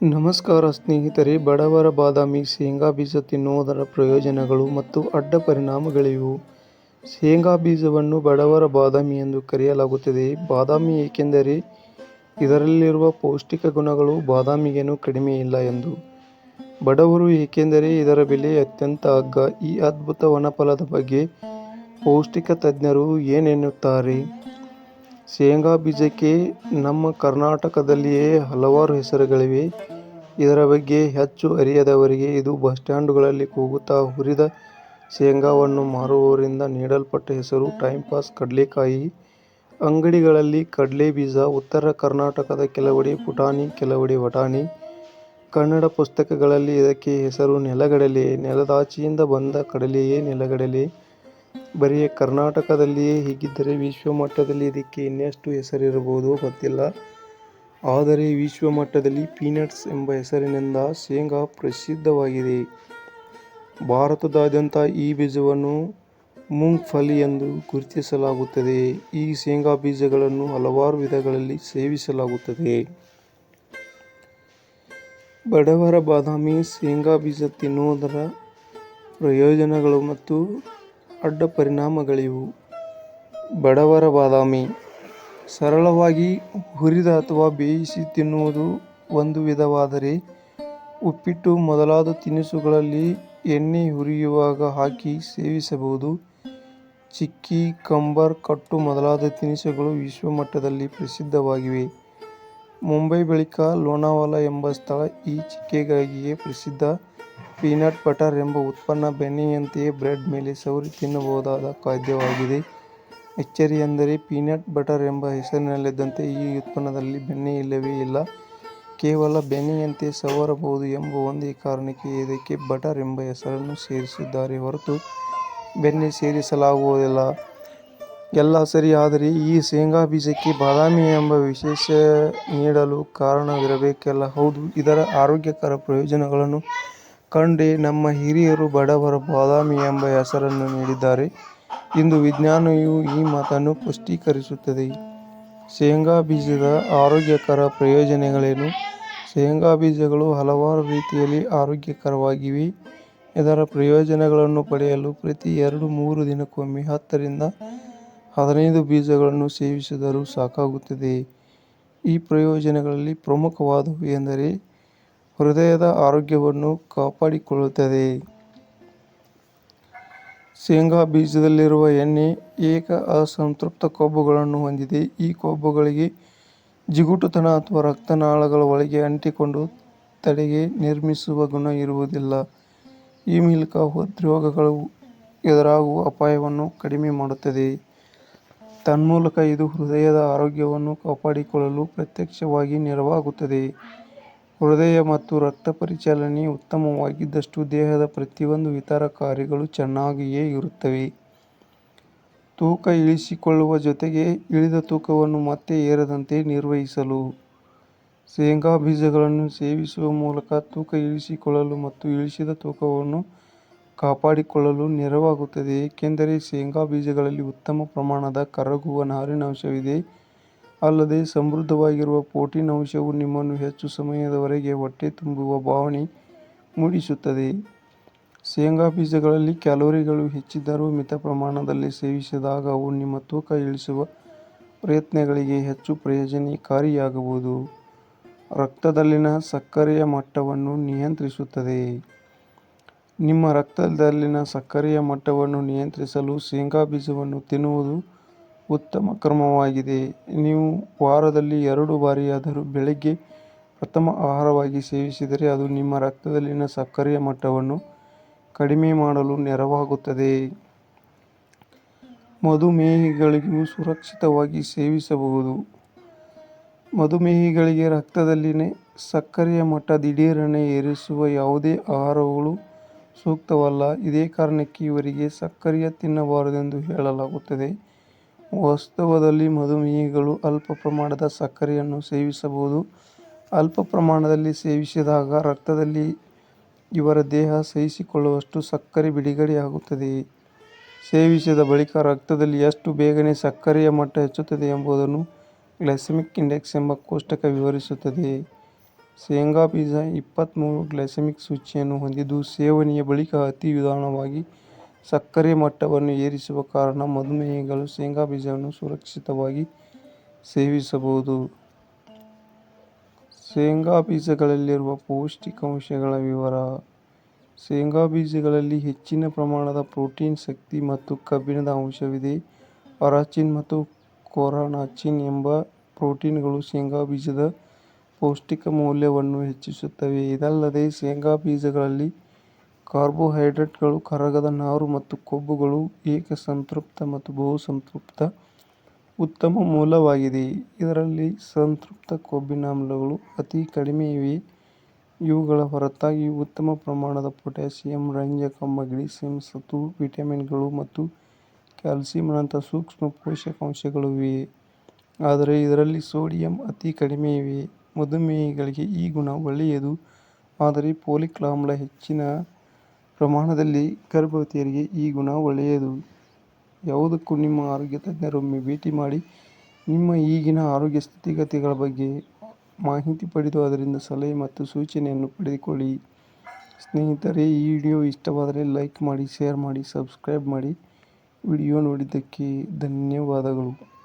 ನಮಸ್ಕಾರ ಸ್ನೇಹಿತರೆ, ಬಡವರ ಬಾದಾಮಿ ಶೇಂಗಾ ಬೀಜ ತಿನ್ನುವುದರ ಪ್ರಯೋಜನಗಳು ಮತ್ತು ಅಡ್ಡ ಪರಿಣಾಮಗಳಿವು. ಶೇಂಗಾ ಬೀಜವನ್ನು ಬಡವರ ಬಾದಾಮಿ ಎಂದು ಕರೆಯಲಾಗುತ್ತದೆ. ಬಾದಾಮಿ ಏಕೆಂದರೆ ಇದರಲ್ಲಿರುವ ಪೌಷ್ಟಿಕ ಗುಣಗಳು ಬಾದಾಮಿಗೇನು ಕಡಿಮೆ ಇಲ್ಲ ಎಂದು. ಬಡವರು ಏಕೆಂದರೆ ಇದರ ಬೆಲೆ ಅತ್ಯಂತ ಅಗ್ಗ ಈ ಅದ್ಭುತ ವನಫಲದ ಬಗ್ಗೆ ಪೌಷ್ಟಿಕ ತಜ್ಞರು ಏನೆನ್ನುತ್ತಾರೆ? ಶೇಂಗಾ ಬೀಜಕ್ಕೆ ನಮ್ಮ ಕರ್ನಾಟಕದಲ್ಲಿಯೇ ಹಲವಾರು ಹೆಸರುಗಳಿವೆ. ಇದರ ಬಗ್ಗೆ ಹೆಚ್ಚು ಅರಿಯದವರಿಗೆ ಇದು ಬಸ್ ಸ್ಟ್ಯಾಂಡುಗಳಲ್ಲಿ ಕೂಗುತ್ತಾ ಹುರಿದ ಶೇಂಗಾವನ್ನು ಮಾರುವವರಿಂದ ನೀಡಲ್ಪಟ್ಟ ಹೆಸರು ಟೈಂಪಾಸ್ ಕಡಲೆಕಾಯಿ. ಅಂಗಡಿಗಳಲ್ಲಿ ಕಡಲೆ ಬೀಜ, ಉತ್ತರ ಕರ್ನಾಟಕದ ಕೆಲವೆಡೆ ಪುಟಾಣಿ, ಕೆಲವೆಡೆ ವಟಾಣಿ. ಕನ್ನಡ ಪುಸ್ತಕಗಳಲ್ಲಿ ಇದಕ್ಕೆ ಹೆಸರು ನೆಲಗಡಲೆ. ನೆಲದಾಚೆಯಿಂದ ಬಂದ ಕಡಲೆಯೇ ನೆಲಗಡಲೆ. ಬರೀ ಕರ್ನಾಟಕದಲ್ಲಿಯೇ ಹೀಗಿದ್ದರೆ ವಿಶ್ವಮಟ್ಟದಲ್ಲಿ ಇದಕ್ಕೆ ಇನ್ನೆಷ್ಟು ಹೆಸರಿರಬಹುದೋ ಗೊತ್ತಿಲ್ಲ. ಆದರೆ ವಿಶ್ವಮಟ್ಟದಲ್ಲಿ ಪೀನಟ್ಸ್ ಎಂಬ ಹೆಸರಿನಿಂದ ಶೇಂಗಾ ಪ್ರಸಿದ್ಧವಾಗಿದೆ. ಭಾರತದಾದ್ಯಂತ ಈ ಬೀಜವನ್ನು ಮೂಂಗ್ಫಲಿ ಎಂದು ಗುರುತಿಸಲಾಗುತ್ತದೆ. ಈ ಶೇಂಗಾ ಬೀಜಗಳನ್ನು ಹಲವಾರು ವಿಧಗಳಲ್ಲಿ ಸೇವಿಸಲಾಗುತ್ತದೆ. ಬಡವರ ಬಾದಾಮಿ ಶೇಂಗಾ ಬೀಜ ತಿನ್ನುವುದರ ಪ್ರಯೋಜನಗಳು ಮತ್ತು ಅಡ್ಡ ಪರಿಣಾಮಗಳಿವು. ಬಡವರ ಬಾದಾಮಿ, ಸರಳವಾಗಿ ಹುರಿದ ಅಥವಾ ಬೇಯಿಸಿ ತಿನ್ನುವುದು ಒಂದು ವಿಧವಾದರೆ, ಉಪ್ಪಿಟ್ಟು ಮೊದಲಾದ ತಿನಿಸುಗಳಲ್ಲಿ ಎಣ್ಣೆ ಹುರಿಯುವಾಗ ಹಾಕಿ ಸೇವಿಸಬಹುದು. ಚಿಕ್ಕಿ, ಕಂಬರ್, ಕಟ್ಟು ಮೊದಲಾದ ತಿನಿಸುಗಳು ವಿಶ್ವಮಟ್ಟದಲ್ಲಿ ಪ್ರಸಿದ್ಧವಾಗಿವೆ. ಮುಂಬೈ ಬಳಿಕ ಲೋನಾವಾಲಾ ಎಂಬ ಸ್ಥಳ ಈ ಚಿಕ್ಕೆಗಾಗಿಯೇ ಪ್ರಸಿದ್ಧ. ಪೀನಟ್ ಬಟರ್ ಎಂಬ ಉತ್ಪನ್ನ ಬೆಣ್ಣೆಯಂತೆಯೇ ಬ್ರೆಡ್ ಮೇಲೆ ಸವರಿ ತಿನ್ನಬಹುದಾದ ಖಾದ್ಯವಾಗಿದೆ. ಎಚ್ಚರಿ ಅಚ್ಚರಿಯೆಂದರೆ ಪೀನಟ್ ಬಟರ್ ಎಂಬ ಹೆಸರಿನಲ್ಲಿದ್ದಂತೆ ಈ ಉತ್ಪನ್ನದಲ್ಲಿ ಬೆಣ್ಣೆ ಇಲ್ಲವೇ ಇಲ್ಲ. ಕೇವಲ ಬೆಣ್ಣೆಯಂತೆ ಸವರಬಹುದು ಎಂಬ ಒಂದೇ ಕಾರಣಕ್ಕೆ ಇದಕ್ಕೆ ಬಟರ್ ಎಂಬ ಹೆಸರನ್ನು ಸೇರಿಸಿದ್ದಾರೆ ಹೊರತು ಬೆಣ್ಣೆ ಸೇರಿಸಲಾಗುವುದಿಲ್ಲ. ಎಲ್ಲ ಸರಿ, ಆದರೆ ಈ ಶೇಂಗಾ ಬೀಜಕ್ಕೆ ಬಾದಾಮಿ ಎಂಬ ವಿಶೇಷ ನೀಡಲು ಕಾರಣವಿರಬೇಕಲ್ಲ. ಹೌದು, ಇದರ ಆರೋಗ್ಯಕರ ಪ್ರಯೋಜನಗಳನ್ನು ಕಂಡೇ ನಮ್ಮ ಹಿರಿಯರು ಬಡವರ ಬಾದಾಮಿ ಎಂಬ ಹೆಸರನ್ನು ನೀಡಿದ್ದಾರೆ. ಇಂದು ವಿಜ್ಞಾನವು ಈ ಮಾತನ್ನು ಪುಷ್ಟೀಕರಿಸುತ್ತದೆ. ಶೇಂಗಾ ಬೀಜದ ಆರೋಗ್ಯಕರ ಪ್ರಯೋಜನಗಳೇನು? ಶೇಂಗಾ ಬೀಜಗಳು ಹಲವಾರು ರೀತಿಯಲ್ಲಿ ಆರೋಗ್ಯಕರವಾಗಿವೆ. ಇದರ ಪ್ರಯೋಜನಗಳನ್ನು ಪಡೆಯಲು ಪ್ರತಿ ಎರಡು ಮೂರು ದಿನಕ್ಕೊಮ್ಮೆ ಹತ್ತರಿಂದ ಹದಿನೈದು ಬೀಜಗಳನ್ನು ಸೇವಿಸಿದರೂ ಸಾಕಾಗುತ್ತದೆ. ಈ ಪ್ರಯೋಜನಗಳಲ್ಲಿ ಪ್ರಮುಖವಾದವು ಎಂದರೆ ಹೃದಯದ ಆರೋಗ್ಯವನ್ನು ಕಾಪಾಡಿಕೊಳ್ಳುತ್ತದೆ. ಶೇಂಗಾ ಬೀಜದಲ್ಲಿರುವ ಎಣ್ಣೆ ಏಕ ಅಸಂತೃಪ್ತ ಕೊಬ್ಬುಗಳನ್ನು ಹೊಂದಿದೆ. ಈ ಕೊಬ್ಬುಗಳಿಗೆ ಜಿಗುಟುತನ ಅಥವಾ ರಕ್ತನಾಳಗಳ ಒಳಗೆ ಅಂಟಿಕೊಂಡು ತಡೆಗೆ ನಿರ್ಮಿಸುವ ಗುಣ ಇರುವುದಿಲ್ಲ. ಈ ಮೂಲಕ ಹೃದ್ರೋಗಗಳು ಎದುರಾಗುವ ಅಪಾಯವನ್ನು ಕಡಿಮೆ ಮಾಡುತ್ತದೆ. ತನ್ಮೂಲಕ ಇದು ಹೃದಯದ ಆರೋಗ್ಯವನ್ನು ಕಾಪಾಡಿಕೊಳ್ಳಲು ಪ್ರತ್ಯಕ್ಷವಾಗಿ ನೆರವಾಗುತ್ತದೆ. ಹೃದಯ ಮತ್ತು ರಕ್ತ ಪರಿಚಲನೆ ಉತ್ತಮವಾಗಿದ್ದಷ್ಟು ದೇಹದ ಪ್ರತಿಯೊಂದು ಇತರ ಕಾರ್ಯಗಳು ಚೆನ್ನಾಗಿಯೇ ಇರುತ್ತವೆ. ತೂಕ ಇಳಿಸಿಕೊಳ್ಳುವ ಜೊತೆಗೆ ಇಳಿದ ತೂಕವನ್ನು ಮತ್ತೆ ಏರದಂತೆ ನಿರ್ವಹಿಸಲು. ಶೇಂಗಾ ಬೀಜಗಳನ್ನು ಸೇವಿಸುವ ಮೂಲಕ ತೂಕ ಇಳಿಸಿಕೊಳ್ಳಲು ಮತ್ತು ಇಳಿಸಿದ ತೂಕವನ್ನು ಕಾಪಾಡಿಕೊಳ್ಳಲು ನೆರವಾಗುತ್ತದೆ. ಏಕೆಂದರೆ ಶೇಂಗಾ ಬೀಜಗಳಲ್ಲಿ ಉತ್ತಮ ಪ್ರಮಾಣದ ಕರಗುವ ನಾರಿನಂಶವಿದೆ ಅಲ್ಲದೆ ಸಮೃದ್ಧವಾಗಿರುವ ಪ್ರೋಟೀನ್ ಅಂಶವು ನಿಮ್ಮನ್ನು ಹೆಚ್ಚು ಸಮಯದವರೆಗೆ ಹೊಟ್ಟೆ ತುಂಬುವ ಭಾವನೆ ಮೂಡಿಸುತ್ತದೆ. ಶೇಂಗಾ ಬೀಜಗಳಲ್ಲಿ ಕ್ಯಾಲೋರಿಗಳು ಹೆಚ್ಚಿದ್ದರೂ ಮಿತ ಪ್ರಮಾಣದಲ್ಲಿ ಸೇವಿಸಿದಾಗ ಅವು ನಿಮ್ಮ ತೂಕ ಇಳಿಸುವ ಪ್ರಯತ್ನಗಳಿಗೆ ಹೆಚ್ಚು ಪ್ರಯೋಜನಕಾರಿಯಾಗಬಹುದು. ರಕ್ತದಲ್ಲಿನ ಸಕ್ಕರೆಯ ಮಟ್ಟವನ್ನು ನಿಯಂತ್ರಿಸುತ್ತದೆ. ನಿಮ್ಮ ರಕ್ತದಲ್ಲಿನ ಸಕ್ಕರೆಯ ಮಟ್ಟವನ್ನು ನಿಯಂತ್ರಿಸಲು ಶೇಂಗಾ ಬೀಜವನ್ನು ತಿನ್ನುವುದು ಉತ್ತಮ ಕ್ರಮವಾಗಿದೆ. ನೀವು ವಾರದಲ್ಲಿ ಎರಡು ಬಾರಿಯಾದರೂ ಬೆಳಗ್ಗೆ ಪ್ರಥಮ ಆಹಾರವಾಗಿ ಸೇವಿಸಿದರೆ ಅದು ನಿಮ್ಮ ರಕ್ತದಲ್ಲಿನ ಸಕ್ಕರೆಯ ಮಟ್ಟವನ್ನು ಕಡಿಮೆ ಮಾಡಲು ನೆರವಾಗುತ್ತದೆ. ಮಧುಮೇಹಿಗಳಿಗೂ ಸುರಕ್ಷಿತವಾಗಿ ಸೇವಿಸಬಹುದು. ಮಧುಮೇಹಿಗಳಿಗೆ ರಕ್ತದಲ್ಲಿನ ಸಕ್ಕರೆಯ ಮಟ್ಟ ದಿಢೀರನೆ ಏರಿಸುವ ಯಾವುದೇ ಆಹಾರಗಳು ಸೂಕ್ತವಲ್ಲ. ಇದೇ ಕಾರಣಕ್ಕೆ ಇವರಿಗೆ ಸಕ್ಕರೆಯ ತಿನ್ನಬಾರದೆಂದು ಹೇಳಲಾಗುತ್ತದೆ. ವಾಸ್ತವದಲ್ಲಿ ಮಧುಮೇಹಿಗಳು ಅಲ್ಪ ಪ್ರಮಾಣದ ಸಕ್ಕರೆಯನ್ನು ಸೇವಿಸಬಹುದು. ಅಲ್ಪ ಪ್ರಮಾಣದಲ್ಲಿ ಸೇವಿಸಿದಾಗ ರಕ್ತದಲ್ಲಿ ಇವರ ದೇಹ ಸಹಿಸಿಕೊಳ್ಳುವಷ್ಟು ಸಕ್ಕರೆ ಬಿಡುಗಡೆಯಾಗುತ್ತದೆ. ಸೇವಿಸಿದ ಬಳಿಕ ರಕ್ತದಲ್ಲಿ ಎಷ್ಟು ಬೇಗನೆ ಸಕ್ಕರೆಯ ಮಟ್ಟ ಹೆಚ್ಚುತ್ತದೆ ಎಂಬುದನ್ನು ಗ್ಲೈಸೆಮಿಕ್ ಇಂಡೆಕ್ಸ್ ಎಂಬ ಕೋಷ್ಟಕ ವಿವರಿಸುತ್ತದೆ. ಶೇಂಗಾ ಬೀಜ ಇಪ್ಪತ್ತಮೂರು ಗ್ಲೈಸೆಮಿಕ್ ಸೂಚಿಯನ್ನು ಹೊಂದಿದ್ದು ಸೇವನೆಯ ಬಳಿಕ ಅತಿ ನಿಧಾನವಾಗಿ ಸಕ್ಕರೆ ಮಟ್ಟವನ್ನು ಏರಿಸುವ ಕಾರಣ ಮಧುಮೇಹಿಗಳು ಶೇಂಗಾ ಬೀಜವನ್ನು ಸುರಕ್ಷಿತವಾಗಿ ಸೇವಿಸಬಹುದು. ಶೇಂಗಾ ಬೀಜಗಳಲ್ಲಿರುವ ಪೌಷ್ಟಿಕಾಂಶಗಳ ವಿವರ ಶೇಂಗಾ ಬೀಜಗಳಲ್ಲಿ ಹೆಚ್ಚಿನ ಪ್ರಮಾಣದ ಪ್ರೋಟೀನ್, ಶಕ್ತಿ ಮತ್ತು ಕಬ್ಬಿಣದ ಅಂಶವಿದೆ. ಅರಾಚಿನ್ ಮತ್ತು ಕೊರಾನಾಚಿನ್ ಎಂಬ ಪ್ರೋಟೀನ್ಗಳು ಶೇಂಗಾ ಬೀಜದ ಪೌಷ್ಟಿಕ ಮೌಲ್ಯವನ್ನು ಹೆಚ್ಚಿಸುತ್ತವೆ. ಇದಲ್ಲದೆ ಶೇಂಗಾ ಬೀಜಗಳಲ್ಲಿ ಕಾರ್ಬೋಹೈಡ್ರೇಟ್ಗಳು, ಕರಗದ ನಾರು ಮತ್ತು ಕೊಬ್ಬುಗಳು ಏಕಸಂತೃಪ್ತ ಮತ್ತು ಬಹು-ಸಂತೃಪ್ತ ಉತ್ತಮ ಮೂಲವಾಗಿದೆ. ಇದರಲ್ಲಿ ಸಂತೃಪ್ತ ಕೊಬ್ಬಿನಾಮ್ಲಗಳು ಅತಿ ಕಡಿಮೆ ಇವೆ. ಇವುಗಳ ಹೊರತಾಗಿ ಉತ್ತಮ ಪ್ರಮಾಣದ ಪೊಟ್ಯಾಸಿಯಮ್, ರಂಜಕ, ಮೆಗ್ನೀಸಿಯಮ್, ಸತು, ವಿಟಮಿನ್ಗಳು ಮತ್ತು ಕ್ಯಾಲ್ಸಿಯಂನಂತಹ ಸೂಕ್ಷ್ಮ ಪೋಷಕಾಂಶಗಳು ಇವೆ. ಆದರೆ ಇದರಲ್ಲಿ ಸೋಡಿಯಂ ಅತಿ ಕಡಿಮೆ ಇವೆ. ಮಧುಮೇಹಿಗಳಿಗೆ ಈ ಗುಣ ಒಳ್ಳೆಯದು ಆದರೆ ಫೋಲಿಕ್ ಆಮ್ಲ ಹೆಚ್ಚಿನ ಪ್ರಮಾಣದಲ್ಲಿ ಗರ್ಭವತಿಯರಿಗೆ ಈ ಗುಣ ಒಳ್ಳೆಯದು. ಯಾವುದಕ್ಕೂ ನಿಮ್ಮ ಆರೋಗ್ಯ ತಜ್ಞರೊಮ್ಮೆ ಭೇಟಿ ಮಾಡಿ ನಿಮ್ಮ ಈಗಿನ ಆರೋಗ್ಯ ಸ್ಥಿತಿಗತಿಗಳ ಬಗ್ಗೆ ಮಾಹಿತಿ ಪಡೆದು ಅದರಿಂದ ಸಲಹೆ ಮತ್ತು ಸೂಚನೆಯನ್ನು ಪಡೆದುಕೊಳ್ಳಿ. ಸ್ನೇಹಿತರೆ ಈ ವಿಡಿಯೋ ಇಷ್ಟವಾದರೆ ಲೈಕ್ ಮಾಡಿ, ಶೇರ್ ಮಾಡಿ, ಸಬ್ಸ್ಕ್ರೈಬ್ ಮಾಡಿ. ವಿಡಿಯೋ ನೋಡಿದ್ದಕ್ಕೆ ಧನ್ಯವಾದಗಳು.